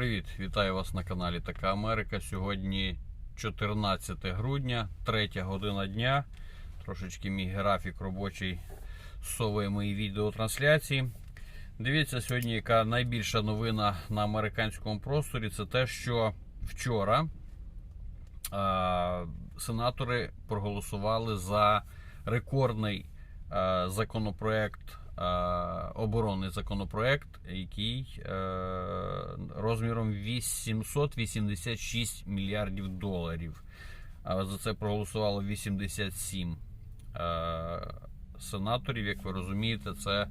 Привіт, вітаю вас на каналі Така Америка. Сьогодні 14 грудня, 3 година дня. Трошечки мій графік робочий совує мої відеотрансляції. Дивіться, сьогодні яка найбільша новина на американському просторі це те, що вчора а, сенатори проголосували за рекордний а, законопроект, оборонний законопроект, який е, розміром 886 мільярдів доларів. За це проголосувало 87 е, сенаторів. Як ви розумієте, це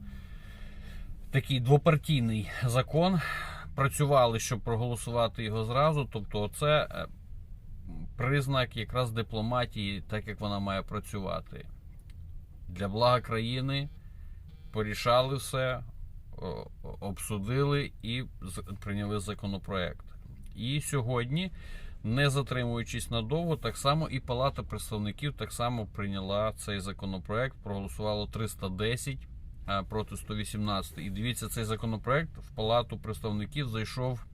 такий двопартійний закон. Працювали, щоб проголосувати його зразу. Тобто, це е, признак якраз дипломатії, так як вона має працювати. Для блага країни порішали все, обсудили і прийняли законопроект. І сьогодні, не затримуючись надовго, так само і Палата представників так само прийняла цей законопроект, проголосувало 310 проти 118. І дивіться, цей законопроект в Палату представників зайшов.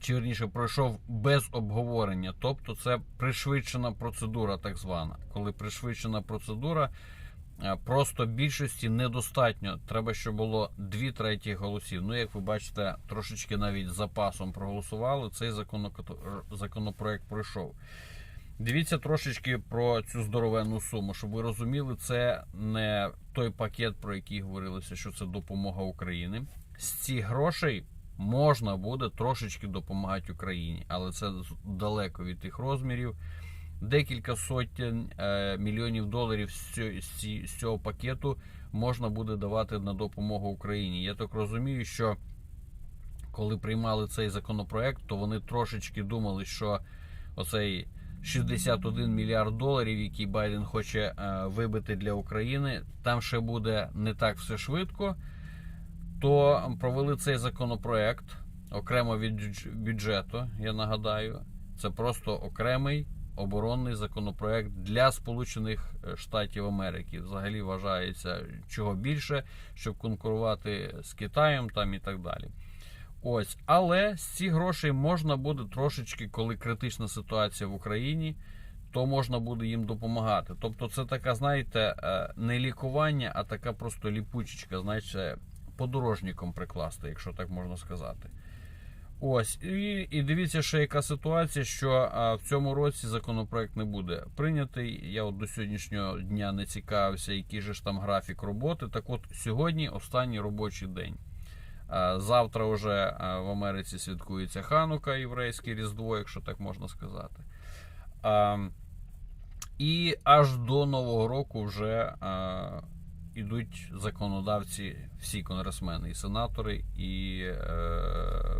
Чи верніше пройшов без обговорення, тобто це пришвидшена процедура, так звана. Коли пришвидшена процедура, просто більшості недостатньо. Треба, щоб було дві треті голосів. Ну, як ви бачите, трошечки навіть запасом проголосували. Цей законопроект пройшов. Дивіться трошечки про цю здоровенну суму, щоб ви розуміли, це не той пакет, про який говорилося, що це допомога Україні. З цих грошей можна буде трошечки допомагати Україні, але це далеко від тих розмірів. Декілька сотень е, мільйонів доларів з цього, пакету можна буде давати на допомогу Україні. Я так розумію, що коли приймали цей законопроект, то вони трошечки думали, що оцей 61 мільярд доларів, який Байден хоче е, вибити для України, там ще буде не так все швидко. То провели цей законопроект окремо від бюджету. Я нагадаю, це просто окремий оборонний законопроект для Сполучених е, Штатів Америки. Взагалі вважається чого більше, щоб конкурувати з Китаєм там і так далі. Ось, але з цих грошей можна буде трошечки, коли критична ситуація в Україні, то можна буде їм допомагати. Тобто, це така, знаєте, е, не лікування, а така просто ліпучечка, знаєте, подорожником прикласти, якщо так можна сказати. Ось, і, і дивіться, ще яка ситуація, що а, в цьому році законопроект не буде прийнятий. Я от до сьогоднішнього дня не цікавився, який же ж там графік роботи. Так от сьогодні останній робочий день. А, Завтра вже а, в Америці святкується Ханука, єврейське Різдво, якщо так можна сказати. А, І аж до Нового року вже а, ідуть законодавці, всі конгресмени, і сенатори, і, е,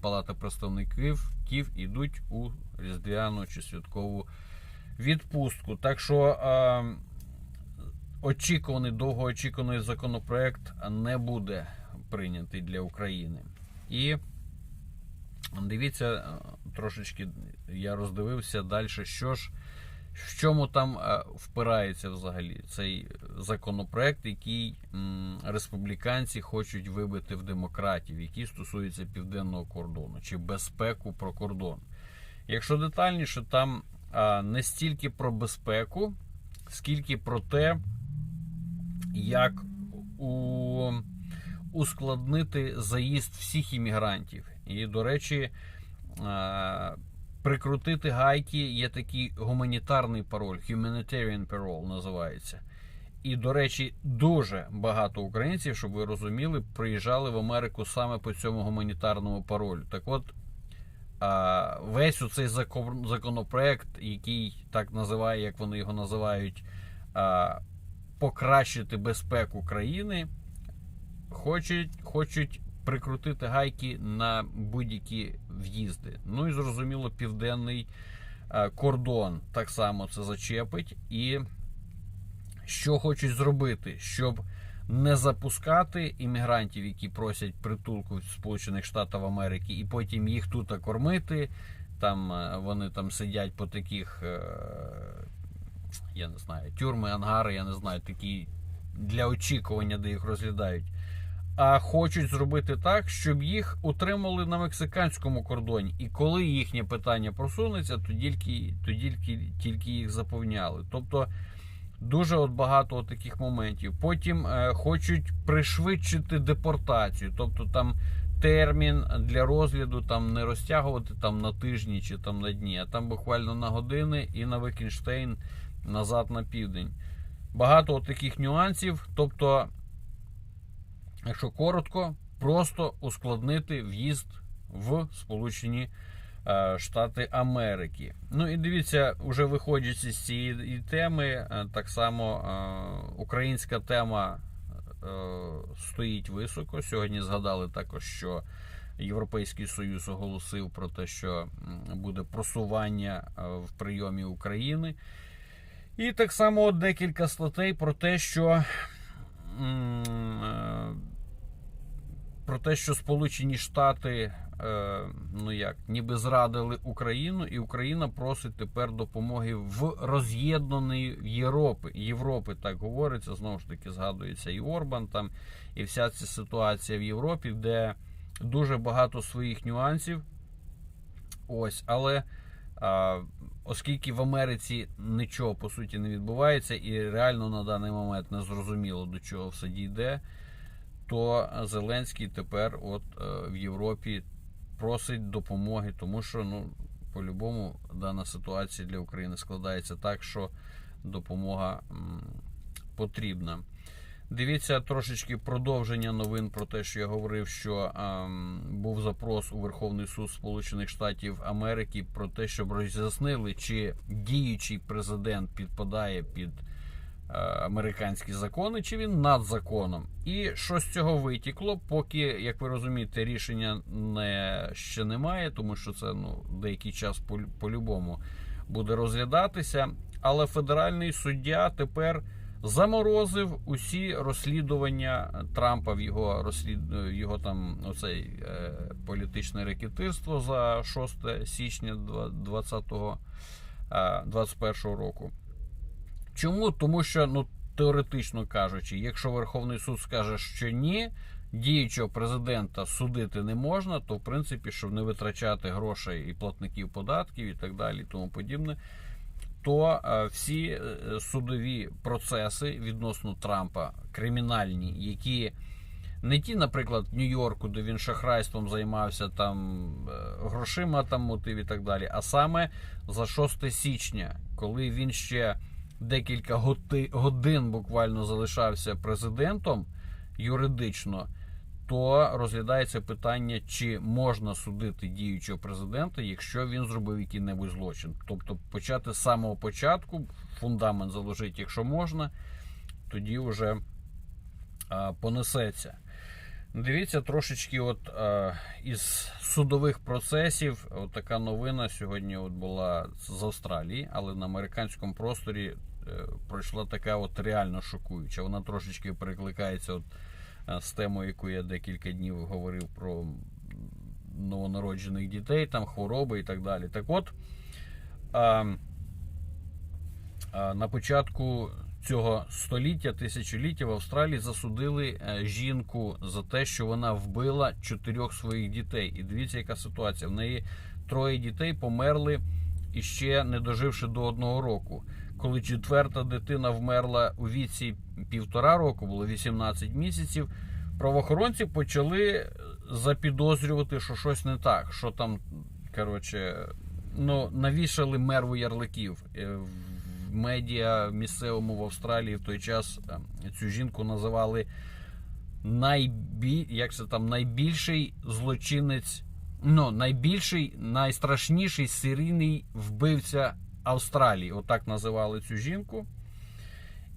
Палата представників ків ідуть у різдвяну чи святкову відпустку. Так що е, очікуваний, довгоочікуваний законопроект не буде прийнятий для України. І дивіться, трошечки я роздивився далі, що ж. В чому там е, впирається взагалі цей законопроект, який республіканці хочуть вибити в демократів, який стосується південного кордону чи безпеку про кордон? Якщо детальніше, там не стільки про безпеку, скільки про те, як у, ускладнити заїзд всіх іммігрантів. І, до речі, прикрутити гайки є такий гуманітарний пароль, humanitarian parole називається. І, до речі, дуже багато українців, щоб ви розуміли, приїжджали в Америку саме по цьому гуманітарному паролю. Так от, весь оцей закон- законопроект, який так називає, як вони його називають, покращити безпеку країни, хочуть, хочуть прикрутити гайки на будь-які в'їзди. Ну і зрозуміло, південний е, кордон так само це зачепить. І що хочуть зробити, щоб не запускати іммігрантів, які просять притулку в Сполучених Штатів Америки, і потім їх тут кормити. Там е, вони там сидять по таких, е, я не знаю, тюрми, ангари, я не знаю, такі для очікування, де їх розглядають. А хочуть зробити так, щоб їх утримали на мексиканському кордоні. І коли їхнє питання просунеться, то тільки, то тільки, тільки їх заповняли. Тобто дуже от багато от таких моментів. Потім е, хочуть пришвидшити депортацію, тобто там термін для розгляду там не розтягувати там на тижні чи там на дні, а там буквально на години і на Викінштейн назад на південь. Багато от таких нюансів. Тобто, якщо коротко, просто ускладнити в'їзд в Сполучені е, Штати Америки. Ну і дивіться, вже виходячи з цієї теми, е, так само е, українська тема стоїть високо. Сьогодні згадали також, що Європейський Союз оголосив про те, що буде просування в прийомі України. І так само декілька статей про те, що про те, що Сполучені Штати е, ну як, ніби зрадили Україну, і Україна просить тепер допомоги в роз'єднаної Європи. Європи так говориться. Знову ж таки, згадується і Орбан там, і вся ця ситуація в Європі, де дуже багато своїх нюансів. Ось, але оскільки в Америці нічого по суті не відбувається, і реально на даний момент не зрозуміло до чого все дійде, то Зеленський тепер от е, в Європі просить допомоги, тому що ну, по-любому дана ситуація для України складається так, що допомога потрібна. Дивіться трошечки продовження новин про те, що я говорив, що ем, був запрос у Верховний суд Сполучених Штатів Америки про те, щоб роз'яснили, чи діючий президент підпадає під е, американські закони, чи він над законом. І що з цього витікло, поки, як ви розумієте, рішення не, ще немає, тому що це ну, деякий час по- по-любому буде розглядатися. Але федеральний суддя тепер заморозив усі розслідування Трампа в його розслід... його там оцей е, політичне рекетирство за 6 січня 20 е, року. Чому? Тому що, ну, теоретично кажучи, якщо Верховний суд скаже, що ні, діючого президента судити не можна, то в принципі, щоб не витрачати грошей і платників податків і так далі, і тому подібне, то е, всі е, судові процеси відносно Трампа кримінальні, які не ті, наприклад, в Нью-Йорку, де він шахрайством займався там е, грошима, там мотив і так далі, а саме за 6 січня, коли він ще декілька годин буквально залишався президентом юридично, то розглядається питання, чи можна судити діючого президента, якщо він зробив який-небудь злочин. Тобто почати з самого початку, фундамент заложити, якщо можна, тоді вже а, понесеться. Дивіться трошечки, от а, із судових процесів, от така новина сьогодні от була з Австралії, але на американському просторі е, пройшла така от реально шокуюча. Вона трошечки перекликається от е, з темою, яку я декілька днів говорив про новонароджених дітей, там хвороби і так далі. Так от а, а, на початку цього століття, тисячоліття в Австралії засудили е, жінку за те, що вона вбила чотирьох своїх дітей. І дивіться, яка ситуація. В неї троє дітей померли іще не доживши до одного року. Коли четверта дитина вмерла у віці півтора року, було 18 місяців, правоохоронці почали запідозрювати, що щось не так. Що там, коротше, ну, навішали мерву ярликів. Е, В медіа місцевому в Австралії в той час е, цю жінку називали найбі... як це там, найбільший злочинець, ну, найбільший, найстрашніший серійний вбивця Австралії. Отак називали цю жінку.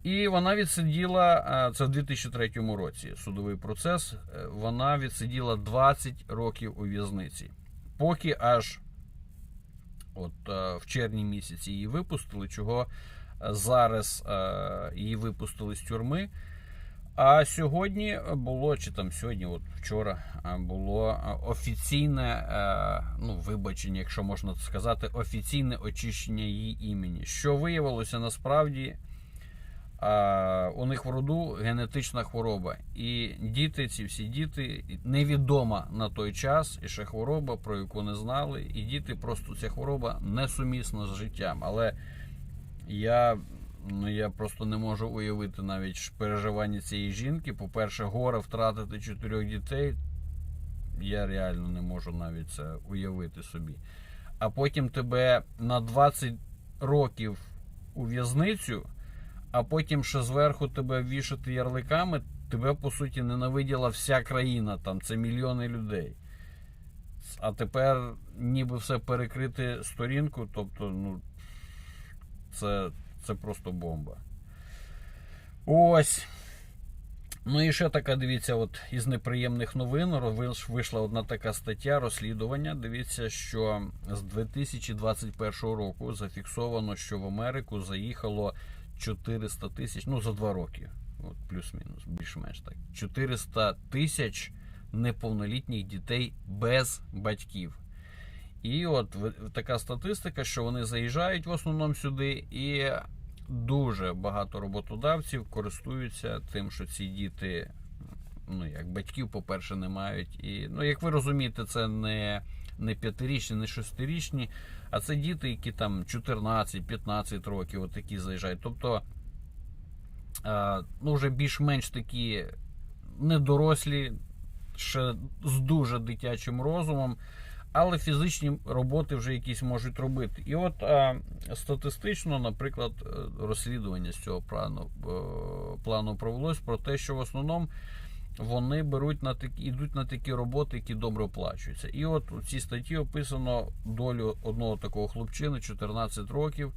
І вона відсиділа, е, це в 2003 році судовий процес. е, Вона відсиділа 20 років у в'язниці. Поки аж от е, в червні місяці її випустили, чого зараз її випустили з тюрми. А сьогодні було, чи там сьогодні, от вчора, е, було е, офіційне, е, ну, вибачення, якщо можна сказати, офіційне очищення її імені. Що виявилося насправді, у них в роду генетична хвороба. І діти, ці всі діти, невідома на той час і ще хвороба, про яку не знали. І діти просто ця хвороба несумісна з життям. Але я, ну, я просто не можу уявити навіть переживання цієї жінки. По-перше, горе втратити чотирьох дітей. Я реально не можу навіть це уявити собі. А потім тебе на 20 років у в'язницю, а потім ще зверху тебе вішати ярликами, тебе по суті ненавиділа вся країна, там це мільйони людей. А тепер ніби все перекрити сторінку, тобто, ну, це, це просто бомба. Ось. Ну і ще така, дивіться, от із неприємних новин вийшла одна така стаття розслідування. Дивіться, що з 2021 року зафіксовано, що в Америку заїхало 400 тисяч, ну за два роки, от плюс-мінус, більш-менш так. 400 тисяч неповнолітніх дітей без батьків. І от така статистика, що вони заїжджають в основному сюди, і дуже багато роботодавців користуються тим, що ці діти, ну як батьків, по-перше, не мають. І ну, як ви розумієте, це не, не п'ятирічні, не шестирічні, а це діти, які там 14-15 років, от такі заїжджають. Тобто, ну, вже більш-менш такі недорослі, ще з дуже дитячим розумом. Але фізичні роботи вже якісь можуть робити. І от а, статистично, наприклад, е, розслідування з цього плану, е, плану провелось про те, що в основному вони беруть на такі, йдуть на такі роботи, які добре оплачуються. І от у цій статті описано долю одного такого хлопчини, 14 років.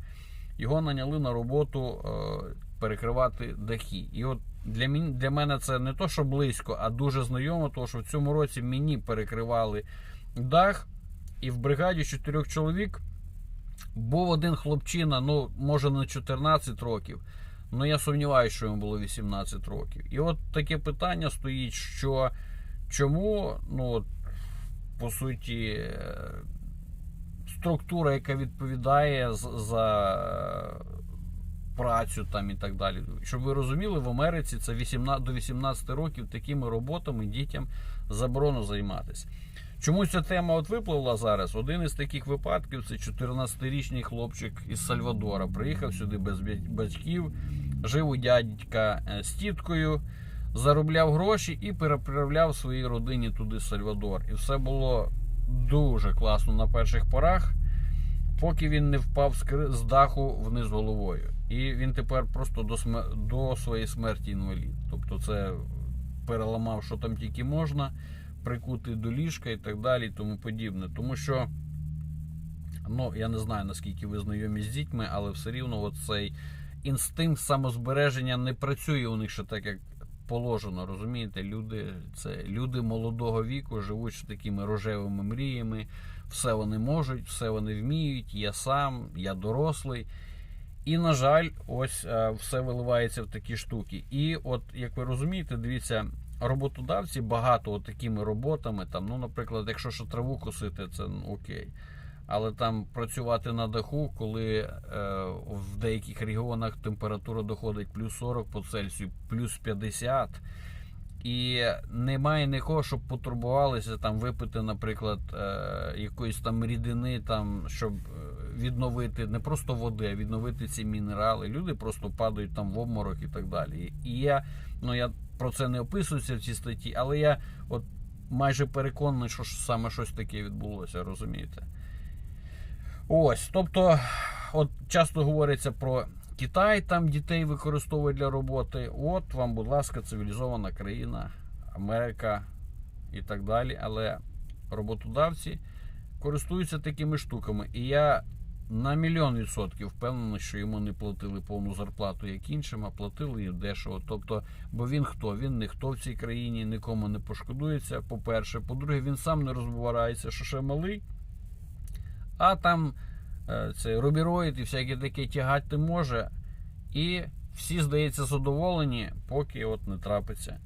Його наняли на роботу е, перекривати дахи. І от для, мен- для мене це не то, що близько, а дуже знайомо, тому що в цьому році мені перекривали дах, і в бригаді чотирьох чоловік був один хлопчина, ну, може, не 14 років. Ну, я сумніваюся, що йому було 18 років. І от таке питання стоїть, що чому, ну, по суті, структура, яка відповідає за працю там і так далі. Щоб ви розуміли, в Америці це 18, до 18 років такими роботами дітям заборонено займатися. Чому ця тема от випливла зараз? Один із таких випадків це 14-річний хлопчик із Сальвадора. Приїхав сюди без батьків, жив у дядька е, з тіткою, заробляв гроші і переправляв своїй родині туди Сальвадор. І все було дуже класно на перших порах, поки він не впав з даху вниз головою. І він тепер просто до, сме- до своєї смерті інвалід. Тобто це переламав, що там тільки можна прикутий до ліжка і так далі, і тому подібне. Тому що, ну, я не знаю, наскільки ви знайомі з дітьми, але все рівно цей інстинкт самозбереження не працює у них ще так, як положено. Розумієте, люди, це люди молодого віку живуть з такими рожевими мріями. Все вони можуть, все вони вміють. Я сам, я дорослий. І, на жаль, ось е, все виливається в такі штуки. І от, як ви розумієте, дивіться, роботодавці багато такими роботами. Там, ну, наприклад, якщо що траву косити, це ну, окей. Але там працювати на даху, коли е, в деяких регіонах температура доходить плюс 40 по Цельсію, плюс 50. І немає нікого, щоб потурбувалися там випити, наприклад, е, якоїсь там рідини, там, щоб е, відновити не просто води, а відновити ці мінерали. Люди просто падають там в обморок і так далі. І я, ну я про це не описуюся в цій статті, але я от майже переконаний, що саме щось таке відбулося, розумієте? Ось, тобто, от часто говориться про Китай, там дітей використовують для роботи. От вам, будь ласка, цивілізована країна, Америка і так далі. Але роботодавці користуються такими штуками. І я на мільйон відсотків впевнений, що йому не платили повну зарплату, як іншим, а платили їм дешево. Тобто, бо він хто? Він ніхто в цій країні, нікому не пошкодується. По-перше, по-друге, він сам не розбирається, що ще малий. А там е, це рубіроїд і всяке таке тягати може. І всі, здається, задоволені, поки от не трапиться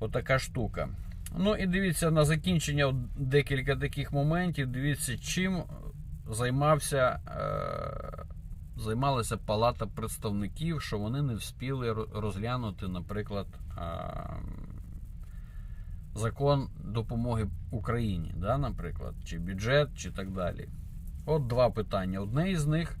отака штука. Ну і дивіться на закінчення от декілька таких моментів. Дивіться, чим займався е, займалася Палата представників, що вони не вспіли розглянути, наприклад, а, закон допомоги Україні, да, наприклад, чи бюджет, чи так далі. От два питання. Одне із них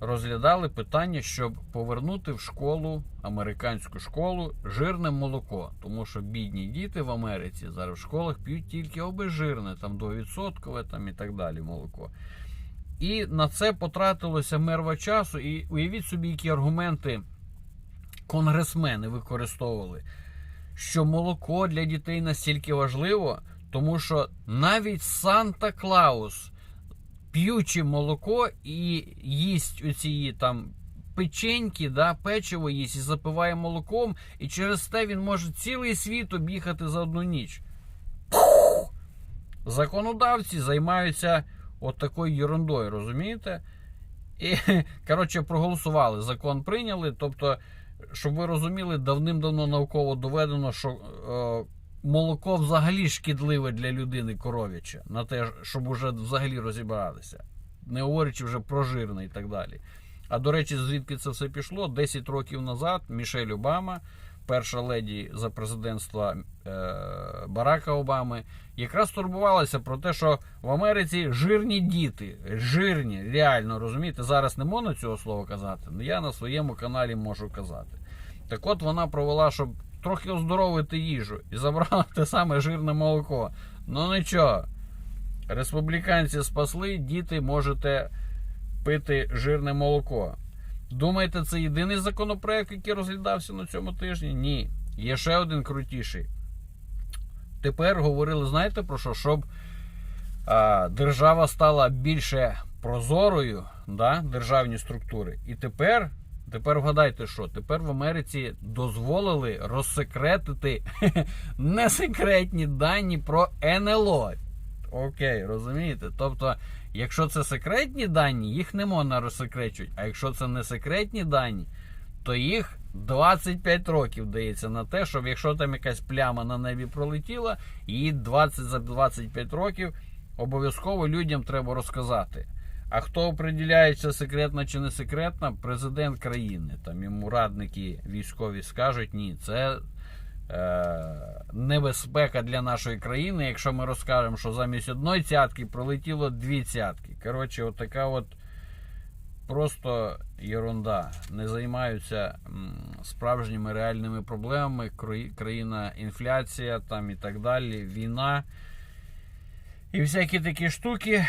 розглядали питання, щоб повернути в школу, американську школу, жирне молоко. Тому що бідні діти в Америці зараз в школах п'ють тільки обезжирне, там 2% там і так далі молоко. І на це потратилося мерва часу. І уявіть собі, які аргументи конгресмени використовували, що молоко для дітей настільки важливо, тому що навіть Санта Клаус, п'ючи молоко і їсть оці там печеньки, да, печиво їсть і запиває молоком, і через те він може цілий світ об'їхати за одну ніч. Законодавці займаються от такою ерундою, розумієте? І, коротше, проголосували, закон прийняли. Тобто, щоб ви розуміли, давним-давно науково доведено, що е, молоко взагалі шкідливе для людини коров'яче, на те, щоб уже взагалі розібратися, не говорячи вже про жирне і так далі. А до речі, звідки це все пішло? 10 років назад Мішель Обама, перша леді за президентства е, Барака Обами, якраз турбувалася про те, що в Америці жирні діти, жирні, реально розумієте, зараз не можна цього слова казати, але я на своєму каналі можу казати. Так от вона провела, щоб трохи оздоровити їжу і забрала те саме жирне молоко. Ну нічого, республіканці спасли, діти можете пити жирне молоко. Думаєте, це єдиний законопроект, який розглядався на цьому тижні? Ні. Є ще один крутіший. Тепер говорили, знаєте про що? Щоб а, держава стала більше прозорою, да, державні структури. І тепер, тепер вгадайте, що тепер в Америці дозволили розсекретити несекретні дані про НЛО. Окей, розумієте? Тобто, якщо це секретні дані, їх не можна розсекречувати. А якщо це не секретні дані, то їх 25 років дається на те, щоб якщо там якась пляма на небі пролетіла, її 20 за 25 років обов'язково людям треба розказати. А хто определяє, це секретно чи не секретно, президент країни. Там йому радники військові скажуть, ні, це небезпека для нашої країни, якщо ми розкажемо, що замість одної цятки пролетіло дві цятки. Коротше, отака от просто ерунда. Не займаються справжніми реальними проблемами. Країна інфляція там і так далі, війна. І всякі такі штуки.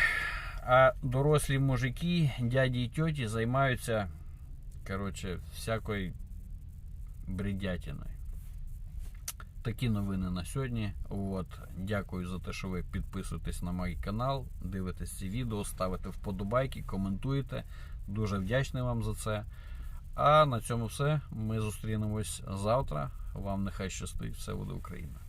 А дорослі мужики, дяді і тьоті займаються, коротше, всякою бредятиною. Такі новини на сьогодні. От. Дякую за те, що ви підписуєтесь на мій канал, дивитесь ці відео, ставите вподобайки, коментуєте. Дуже вдячний вам за це. А на цьому все. Ми зустрінемось завтра. Вам нехай щастить. Все буде Україна.